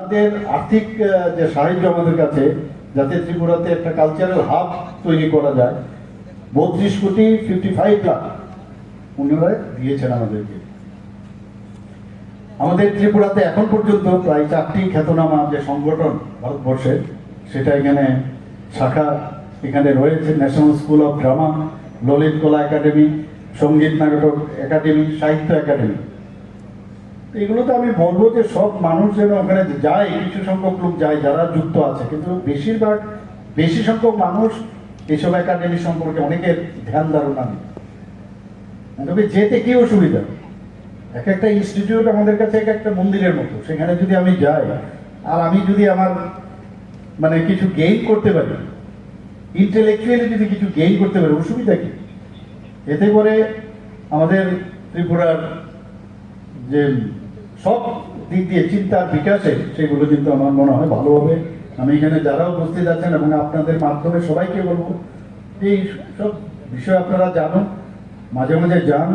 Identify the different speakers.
Speaker 1: আমাদের আর্থিক যে সাহায্য আমাদের কাছে, যাতে ত্রিপুরাতে একটা কালচারাল হাব তৈরি করা যায়। বত্রিশ কোটি ফিফটি ফাইভ লাখ উনিরা দিয়েছেন আমাদেরকে। আমাদের ত্রিপুরাতে এখন পর্যন্ত প্রায় চারটি খ্যাতনামা যে সংগঠন ভারতবর্ষের সেটা এখানে শাখা এখানে রয়েছে। National School of Drama Lalit Kala Akademi Sangeet নাটক একাডেমি সাহিত্য একাডেমি এগুলোতে আমি বলব যে সব মানুষ যেন ওখানে যায়, কিছু সংখ্যক লোক যায় যারা যুক্ত আছে। কিন্তু বেশিরভাগ, বেশি সংখ্যক মানুষ এসব একাডেমি সম্পর্কে অনেকের ধ্যান ধারণা নেই। তবে যেতে কি অসুবিধা? এক একটা ইনস্টিটিউট আমাদের কাছে এক একটা মন্দিরের মতো। সেখানে যদি আমি যাই, আর আমি যদি আমার মানে কিছু গেইন করতে পারি ইন্টেলেকচুয়ালি যদি কিছু গেইন করতে পারি, অসুবিধা কি? এতে করে আমাদের ত্রিপুরার যে সব দিক দিয়ে চিন্তার বিকাশে, সেগুলো কিন্তু আমার মনে হয় ভালো হবে। আমি এখানে যারা উপস্থিত আছেন এবং আপনাদের মাধ্যমে সবাইকে বলব, এই সব বিষয় আপনারা জানুন, মাঝে মাঝে যান।